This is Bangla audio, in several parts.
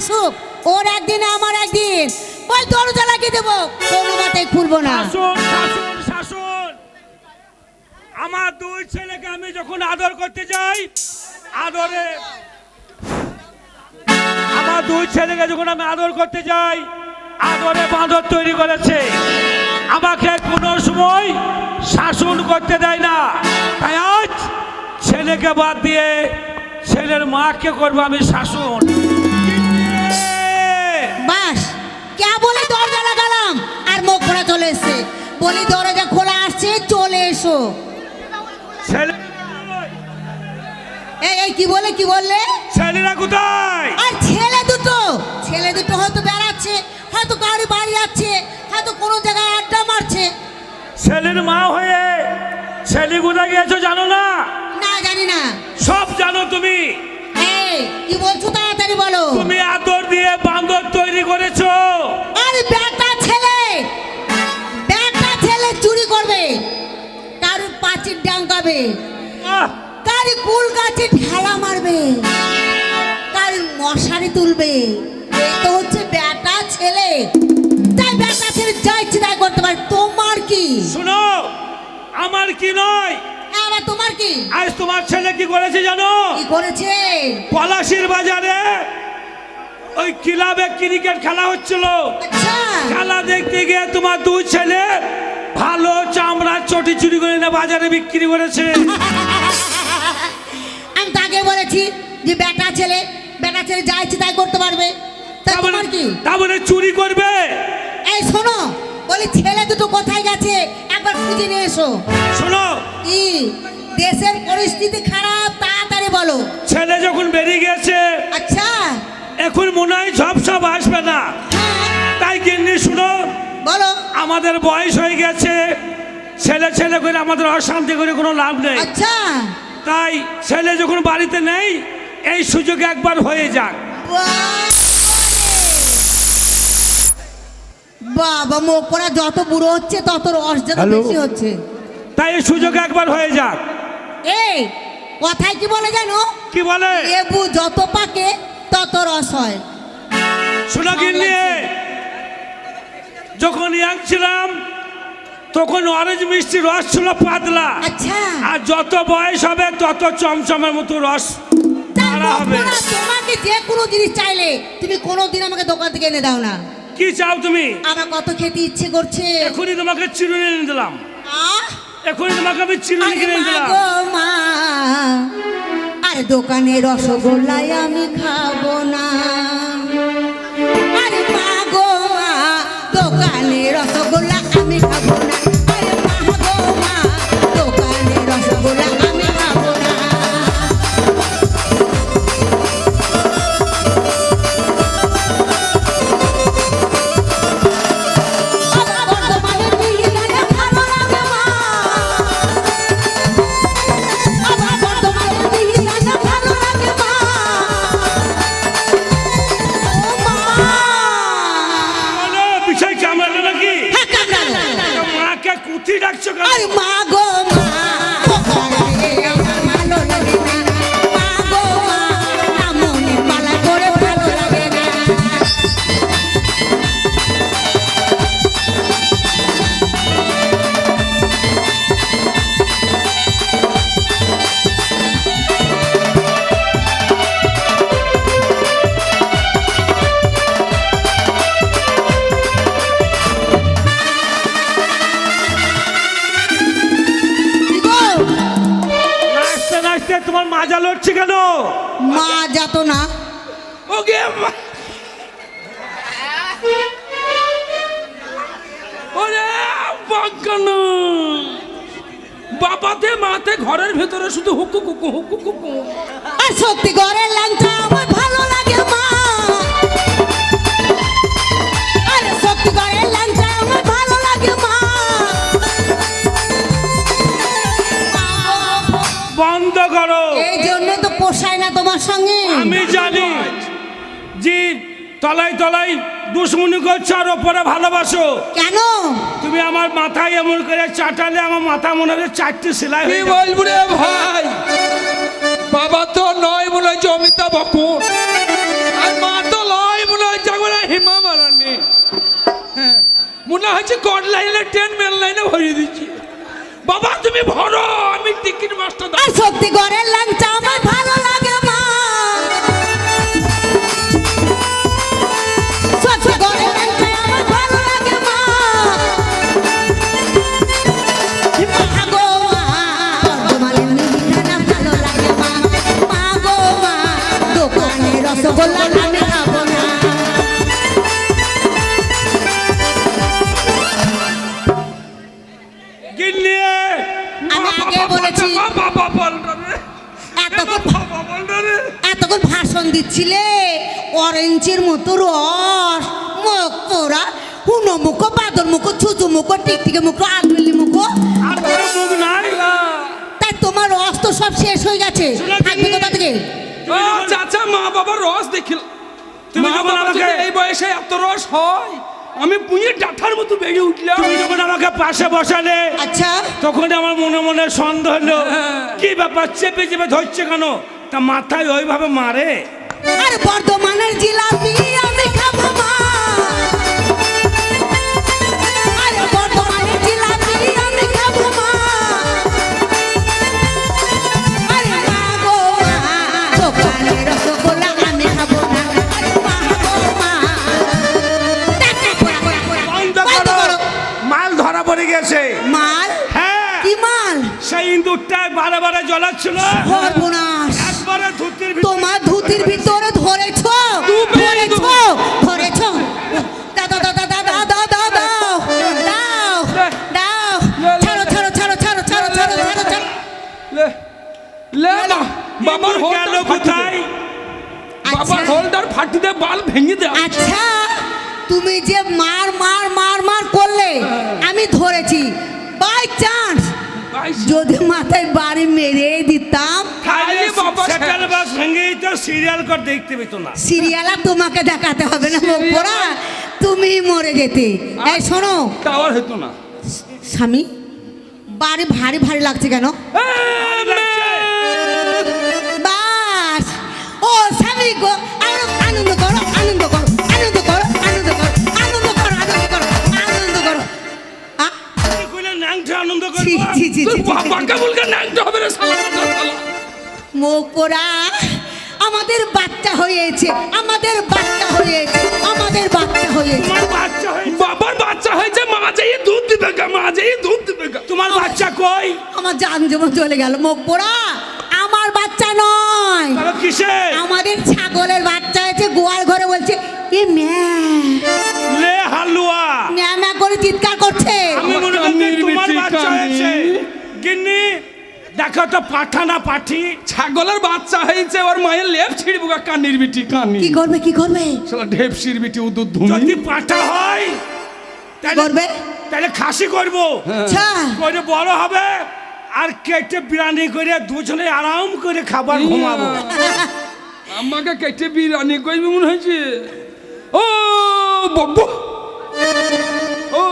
আসুক, ওর একদিন, আমার একদিন। ওই দরজা লাগিয়ে দেবো, কোনো মতেই খুলবো না। আমার দুই ছেলেকে আমি যখন আদর করতে যাই, আদরে আমার দুই ছেলেকে যখন আমি আদর করতে যাই, আদরে বাঁদর তৈরি করেছে। আমাকে কোনো সময় শাসন করতে দেয় না। তাই আজ ছেলেকে বাদ দিয়ে ছেলের মাকে করব আমি শাসন। খোলা চলে এসছে। বলি দরজা খোলা আসছে চলে এসো। এই এই কি বলে কি বললে? ছেলেরা কোথায়? আর ছেলে দুটো। ছেলে দুটো হয়তো বেড়াচ্ছে হয়তো গাড়ি বাড়ি যাচ্ছে হয়তো কোনো জায়গায় আড্ডা মারছে। ছেলের মা হয়ে ছেলে কোথায় গিয়েছো জানো না? না জানি না। সব জানো তুমি। এই কি বলছো তাড়াতাড়ি বলো। তুমি আদর দিয়ে বান্দর তৈরি করেছ। আরে বেটা পাচির ডাঙ্গাবে কারি কুল গাছে ঠেলা মারবে? কারি মশারি তুলবে? এই তো হচ্ছে বেটা ছেলে। তাই বেটা ছেলে যা ইচ্ছে তাই করতে পারে। তোমার কি? শোনো আমার কি নয়? আবার তোমার কি? আজ তোমার ছেলে কি করেছে জানো? কি করেছে? পলাশির বাজারে ওই ক্লাবে ক্রিকেট খেলা হচ্ছিল। আচ্ছা। খেলা দেখতে গিয়ে তোমার দুই ছেলে ভালো চামড়ার চটি চুরি করে না বাজারে বিক্রি করেছে। আমি তাকে বলেছি যে বেটা ছেলে বেটা ছেলে যা ইচ্ছে তাই করতে পারবে। তারপরে তোমার কি? তারপরে চুরি করবে? এই শোনো বলি ছেলে দুটো কোথায় গেছে? একবার খুঁজে নিয়ে এসো। শোনো। কি? দেশের পরিস্থিতি খারাপ তাড়াতাড়ি বলো। ছেলে যখন বেরিয়ে গেছে আচ্ছা। এখন মনে হয় ঝপসপ আসবে না। হ্যাঁ। তাই কিন্নি শুনো। বলো। আমাদের বয়স হয়ে গেছে ছেলে ছেলে করে আমাদের অশান্তি করে কোনো লাভ নেই। আচ্ছা। তাই ছেলে যখন বাড়িতে নেই এই সুযোগ একবার হয়ে যাক। বাবা মুখ পড়া যত বুড়ো হচ্ছে তত রস যত বেশি হচ্ছে। তাই এই সুযোগ একবার হয়ে যাক। এই কথায় কি বলে জানো? কি বলে? লেবু যত পাকে তত রস হয়। শোনো কিন্নি যখন ইয়াং ছিলাম তখন অরেঞ্জ মিষ্টি রস ছিল পাতলা। আচ্ছা। আর যত বয়স হবে তত চমচমের মতো রস হবে। তোমাকে যে কোনো জিনিস চাইলে তুমি আমাকে দোকান থেকে এনে দাও না। কি চাও তুমি? আমার কত খেতে ইচ্ছে করছে। এখনই তোমাকে চিরুনি এনে দিলাম। এখনই তোমাকে আমি চিরুনি কিনে দিলাম। মা আরে দোকানে রসগোল্লাই আমি খাব না। দোকানে রসগোল্লা আমি খাব না। বাগানো বাবাতে মাতে ঘরের ভেতরে শুধু হুকু কুকু হুকু কুকু। আর সত্যি ঘরের লাঞ্চা আমার ভালো লাগে মা। আরে সত্যি ঘরের লাঞ্চা আমার ভালো লাগে মা। বন্ধ করো। এই জন্য তো পোষায় না তোমার সঙ্গে। আমি জানি। জি। তলাই তলাই দুশ্মনী করছ আর ওপরে ভালোবাসো। কেন? তুমি আমার মাথায় এমন করে চাটালে আমার মাথা মনে হয় চারটে সেলাই কি হয়ে বলব রে ভাই? বাবা তো নয় বলে অমিতা বকুন আর মা তো লয় হ্যাঁ মনে হচ্ছে কট লাইনে ট্রেন মেল লাইনে ভরিয়ে দিচ্ছি। বাবা তুমি ভরো আমি টিকিট মাস্টার সত্যি ঘরের লাংচা আমার রসগোল্লা আমি খাব না আমি আগে বলেছি। এতক্ষণ ভাষণ দিচ্ছিলে? অরেঞ্জের মতো রস মুখ পোড়া হুনো মুখো বাদর মুখো ছুচু মুখো টিকটিকে মুখো আলবেলি মুখো। তাই তোমার রস তো সব শেষ হয়ে গেছে। শোনো থাকবে। কোথা থেকে? চাচা মা বাবার রস দেখিল। তুমি মা যখন বাবা আমাকে- এই বয়সে এত রস হয়? আমি পুঁয়ে ডাঠার মতো বেড়ে উঠলাম। তুমি যখন আমাকে পাশে বসালে আচ্ছা। তখন আমার মনে মনে সন্দেহ হলো হ্যাঁ। কি ব্যাপার চেপে চেপে ধরছে কেন? তা মাথায় ওইভাবে মারে। আর বর্ধমানের জিলাপি জ্বলাচ্ছিল। সর্বনাশ। একবারে ধুতির তোমার ধুতির ভিতরে ধরেছ ধরেছ ধরেছ। দাও দাও দাও দাও দাও দাও দাও দাও দাও দাও ছাড়ো ছাড়ো ছাড়ো ছাড়ো ছাড়ো ছাড়ো ছাড়ো ছাড়ো। লে লে বাবার হোল্ডার কোথায়? বাবার আচ্ছা। হোল্ডার ফাটি বাল ভেঙে দে। আচ্ছা তুমি যে মার মার করলে আমি ধরেছি বাই চান্স যদি মাথায় বাড়ি মেরে দিতাম ভেঙে তো সিরিয়াল কর দেখতে পেতো না। সিরিয়াল আর তোমাকে দেখাতে হবে না মুখ পোড়া। তুমি মরে যেতে। এই শোনো। টাওয়ার হতো না। স্বামী বাড়ি ভারী ভারী লাগছে কেন? হবে রে শালা মুখ পোড়া আমাদের বাচ্চা হয়েছে আমাদের বাচ্চা হয়েছে আমাদের বাচ্চা হয়েছে। বাচ্চা হয়েছে। বাবার বাচ্চা হয়েছে মা যেই দুধ দিবে গা মা যেই দুধ দিবে গা। তোমার বাচ্চা কই? আমার জান যেমন চলে গেল। মুখ পোড়া আমার বাচ্চা নয়। তাহলে কিসে আমাদের ছাগলের বাচ্চা হয়েছে গোয়াল ঘরে বলছে এ ম্যা। লে হালুয়া। ম্যা ম্যা করে চিৎকার করছে। আমি মনে তোমার বাচ্চা হয়েছে। গিন্নি দেখো তো পাঠা না পাঠি। ছাগলের বাচ্চা হয়েছে ওর মায়ের লেপ ছিড়বো গা কান্নির বিটি কান্নি কি করবে কি করবে? শালা ঢেপসির বিটি ও দুধ যদি পাঠা হয় তাহলে করবে? তাহলে খাসি করব। আচ্ছা করে বড় হবে আর কেটে বিরিয়ানি করে দুজনে আরাম করে খাবার ঘুমাবো। আমাকে কেটে বিরিয়ানি করবি মনে হয়েছে? ও বাবু ও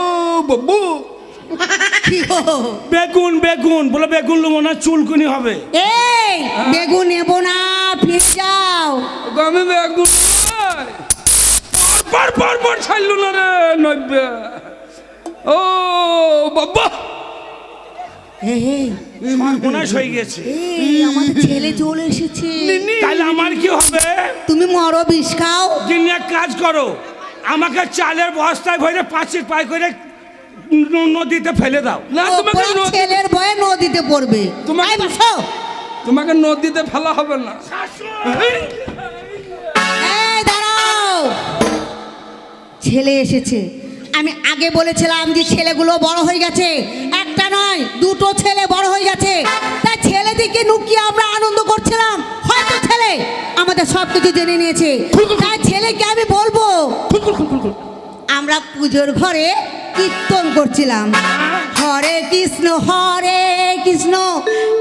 বাবু কি গো? বেগুন বেগুন বলে বেগুন নেব না চুলকুনি হবে। এই বেগুন নেব না ফিরে যাও। আমি বেগুন পর পর পর ছাড়লো না রে নব্বে ও বাবা। এই, এই, হয়ে গেছে। এই আমাদের ছেলে চলে এসেছে। তাহলে আমার কি হবে? তুমি মরো বিষ খাও। কাজ করো। আমাকে চালের বস্তায় ভরে পাঁচির পাই করে নদীতে ফেলে দাও। না তোমাকে ছেলের বয়ে নদীতে পড়বে। তোমাকে- তোমাকে নদীতে ফেলা হবে না। দাঁড়াও। ছেলে এসেছে। আমি আগে বলেছিলাম যে ছেলেগুলো বড় হয়ে গেছে। একটা নয় দুটো ছেলে বড় হয়ে গেছে। তাই ছেলেদিকে লুকিয়ে আমরা আনন্দ করছিলাম। হয়তো ছেলে আমাদের সব কিছু জেনে নিয়েছে। তাই ছেলেকে আমি বলব আমরা পুজোর ঘরে কীর্তন করছিলাম। হরে কৃষ্ণ হরে কৃষ্ণ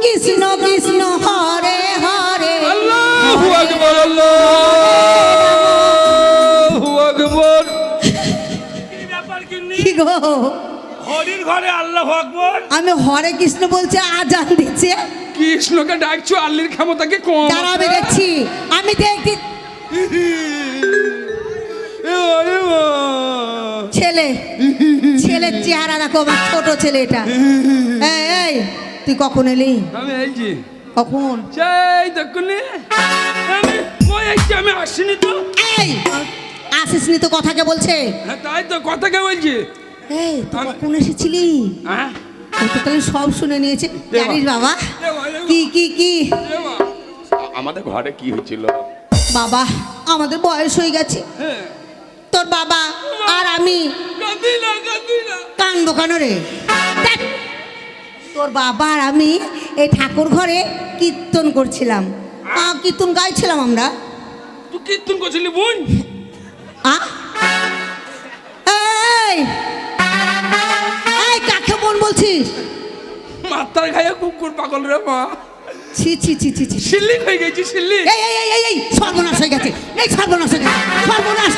কৃষ্ণ কৃষ্ণ হরে হরে। আল্লাহু আকবার কি ব্যাপার গিন্নি? কি গো? হরির ঘরে আল্লাহ আকবর। আমি হরে কৃষ্ণ বলছে আজান দিচ্ছে। কৃষ্ণকে ডাকছো আল্লির ক্ষমতা কি কম আমি দেখছি। আমি দেখছি। মা। ছেলের চেহারা দেখো আমার ছোট ছেলে এটা। এই এই তুই কখন এলি? আমি এইছি কখন? সেই দেখুন আমি এইছি আমি আসিনি তো। এই আসিস নি তো কথাকে বলছে। হ্যাঁ তাই তো কথা কে বলছি। এই তুই কখন এসেছিলি? হ্যাঁ? তো তাহলে সব শুনে নিয়েছে। জানিস বাবা। কি কি কি? আমাদের ঘরে কি হয়েছিল? বাবা আমাদের বয়স হয়ে গেছে। হ্যাঁ। তোর বাবা আর আমি। কানবো কেন রে? তোর বাবা আর আমি এই ঠাকুর ঘরে কীর্তন করছিলাম। কীর্তন গাইছিলাম আমরা। তুই কীর্তন করছিলি বোন এই কাকে বোন বলছিস? মাথার খাইয়া কুকুর পাগল রে মা। ছি ছি ছি ছি হয়ে গেছি সিল্লিক এই এই এই এই এই সর্বনাশ হয়ে গেছে। এই সর্বনাশ হয়ে গেছে সর্বনাশ হয়ে গেছে। সর্বনাশ।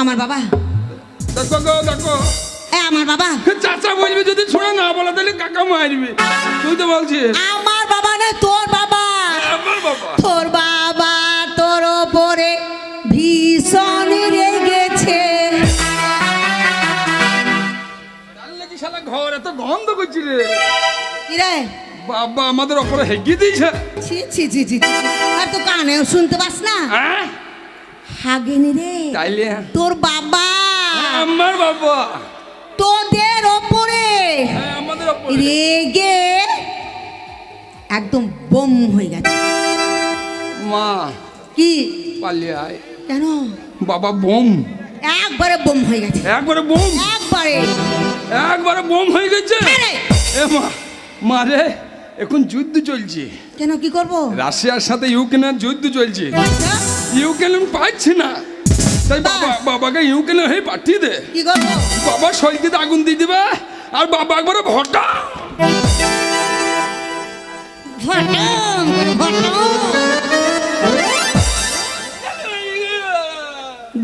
আমার বাবা। দেখো গো দেখো। এ আমার বাবা। চাচা বলবি যদি ছোড়া না বলা তাহলে কাকা মারবি। তুই তো বলছিস। আমার বাবা না তোর বাবা। আমার বাবা। তোর বাবা তোর ওপরে ভীষণ রেগেছে। শালা ঘর এত গন্ধ করছি রে? কিরে? বাবা আমাদের ওপরে হেগিয়ে দিয়েছে। ছি ছি ছি ছি ছি। আর তো কানেও শুনতে পাস না। হ্যাঁ? হাগেনি রে। তাইলে? তোর বাবা। আমার বাবা। তোদের ওপরে হ্যাঁ আমাদের ওপরে। রেগে একদম বোম হয়ে গেছে। মা। কি? পালিয়ে আয়। কেন? বাবা বোম। একবারে বোম হয়ে গেছে। একবারে বোম। একবারে। একবারে বোম হয়ে গেছে। হ্যাঁ। এ মা মা রে এখন যুদ্ধ চলছে। কেন কি করব? রাশিয়ার সাথে ইউক্রেনের যুদ্ধ চলছে। ইউক্রেন পাচ্ছি না। তাই বাবা বাবাকে ইউক্রেনের হয়ে পাঠিয়ে দে। কি করব বাবা শরীরকে আগুন দিয়ে দিবে আর বাবা একবারে ভটা।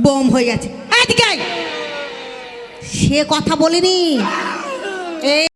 বোম হয়ে গেছে। সে কথা বলিনি। এই